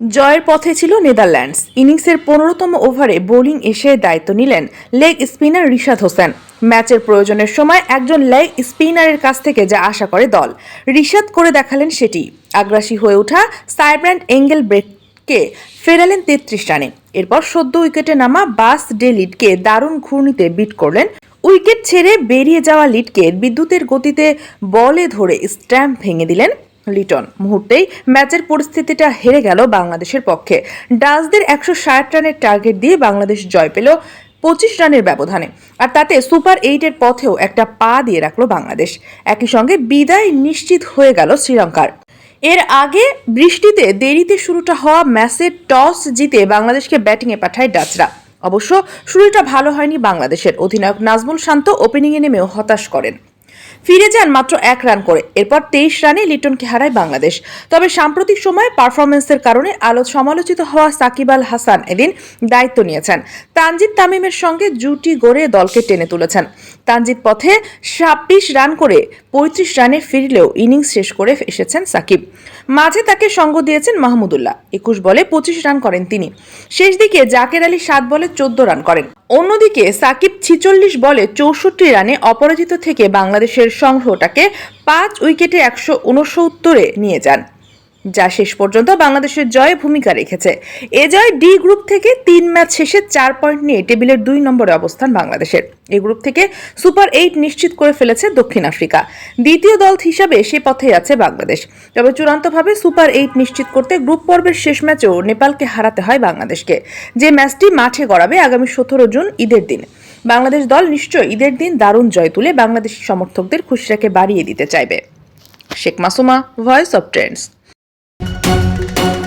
জয়ের পথে ছিল নেদারল্যান্ডস। ইনিংসের পনেরোতম ওভারে বোলিং এসে দায়িত্ব নিলেন লেগ স্পিনার রিশাদ হোসেন। ম্যাচের প্রয়োজনের সময় একজন লেগ স্পিনারের কাছ থেকে যা আশা করে দল। রিশাদ করে দেখালেন সেটি। আগ্রাসী হয়ে ওঠা সাইব্র্যান্ড এঙ্গেল ব্রেককে ফেরালেন তেত্রিশ রানে। এরপর সদ্য উইকেটে নামা বাস ডে লিডকে দারুণ ঘূর্ণিতে বিট করলেন। উইকেট ছেড়ে বেরিয়ে যাওয়া লিডকে বিদ্যুতের গতিতে বলে ধরে স্ট্যাম্প ভেঙে দিলেন লিটন। মুহূর্তেই ম্যাচের পরিস্থিতিটা হেরে গেল বাংলাদেশের পক্ষে। ডাচদের একশো ষাট রানের টার্গেট দিয়ে বাংলাদেশ জয় পেল পঁচিশ রানের ব্যবধানে। আর তাতে সুপার এইটের পথেও একটা পা দিয়ে রাখল বাংলাদেশ। একই সঙ্গে বিদায় নিশ্চিত হয়ে গেল শ্রীলঙ্কার। এর আগে বৃষ্টিতে দেরিতে শুরুটা হওয়া ম্যাচে টস জিতে বাংলাদেশকে ব্যাটিংয়ে পাঠায় ডাচরা। অবশ্য শুরুটা ভালো হয়নি বাংলাদেশের। অধিনায়ক নাজমুল শান্ত ওপেনিংয়ে নেমেও হতাশ করেন। ফিরে যান মাত্র এক রান করে। এরপর তেইশ রানে লিটনকে হারায় বাংলাদেশ। তবে সাম্প্রতিক সময়ে পারফরমেন্সের কারণে আলো সমালোচিত হওয়া সাকিব আল হাসান এদিন দায়িত্ব নিয়েছেন। তানজিদ তামিমের সঙ্গে জুটি গড়ে দলকে টেনে তুলেছেন। তানজিদ পথে ছাব্বিশ রান করে পঁয়ত্রিশ রানে ফিরলেও ইনিংস শেষ করে এসেছেন সাকিব। মাঝে তাকে সঙ্গ দিয়েছেন মাহমুদুল্লাহ। একুশ বলে পঁচিশ রান করেন তিনি। শেষ দিকে জাকের আলী সাত বলে চোদ্দ রান করেন। অন্যদিকে সাকিব ছিচল্লিশ বলে চৌষট্টি রানে অপরাজিত থেকে বাংলাদেশের সংগ্রহটাকে পাঁচ উইকেটে একশো উনসত্তরে নিয়ে যান। যা শেষ পর্যন্ত বাংলাদেশের জয়ে ভূমিকা রেখেছে। এ জয় ডি গ্রুপ থেকে তিন ম্যাচ শেষে চার পয়েন্ট নিয়ে টেবিলের দুই নম্বরে অবস্থান বাংলাদেশের। এই গ্রুপ থেকে সুপার এইট নিশ্চিত করে ফেলেছে দক্ষিণ আফ্রিকা। দ্বিতীয় দল হিসাবে সে পথে আছে বাংলাদেশ। তবে চূড়ান্তভাবে সুপার এইট নিশ্চিত করতে গ্রুপ পর্বের শেষ ম্যাচেও নেপালকে হারাতে হয় বাংলাদেশকে। যে ম্যাচটি মাঠে গড়াবে আগামী সতেরো জুন ঈদের দিন। বাংলাদেশ দল নিশ্চয়ই ঈদের দিন দারুণ জয় তুলে বাংলাদেশি সমর্থকদের খুশিটাকে বাড়িয়ে দিতে চাইবে। Sheikh Masuma voice of trends Thank you.